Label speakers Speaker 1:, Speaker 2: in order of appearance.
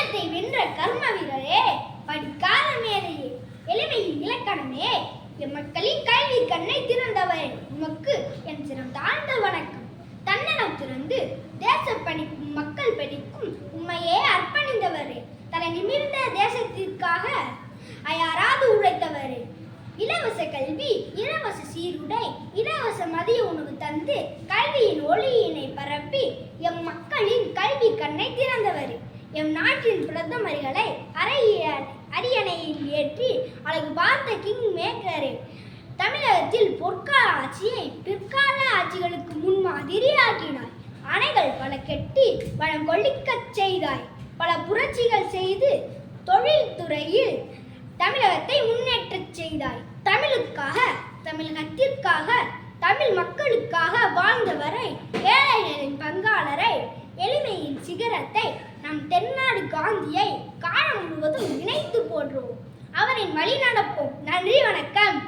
Speaker 1: காலத்தை வென்ற கர்ம வீரரே படிக்காத மேதையே எளிமையின் இலக்கணமே எம் மக்களின் கல்வி கண்ணை திறந்தவரே உமக்கு என் சிறம் தாழ்ந்த வணக்கம். தன்னலம் திறந்து தேச பணிக்கும் மக்கள் பணிக்கும் உண்மையே அர்ப்பணிந்தவரே. தலை நிமிர்ந்த தேசத்திற்காக அயாராது உழைத்தவரே. இலவச கல்வி இலவச சீருடை இலவச மதிய உணவு தந்து கல்வியின் ஒளியினை பரப்பி எம் மக்களின் கல்வி கண்ணை எம் நாட்டின் பிரதமர்களை அறைய அரியணையில் ஏற்றி அழகு பார்த்த கிங் மேக்கரே. தமிழகத்தில் பொற்கால ஆட்சியை பிற்கால ஆட்சிகளுக்கு முன்மாதிரியாக்கினாய் அணைகள் பல கெட்டி வளம் கொள்ளிக்கச் செய்தாய். பல புரட்சிகள் செய்து தொழில்துறையில் தமிழகத்தை முன்னேற்றச் செய்தாய். தமிழுக்காக தமிழகத்திற்காக தமிழ் மக்களுக்காக வாழ்ந்தவரை ஏழைகளின் பங்காளரை எளிமையின் சிகரத்தை நம் தெ காந்தியை காலம் முழுவதும் நினைத்து போற்றுவோம். அவரின் வழி நடப்போம் நன்றி வணக்கம்.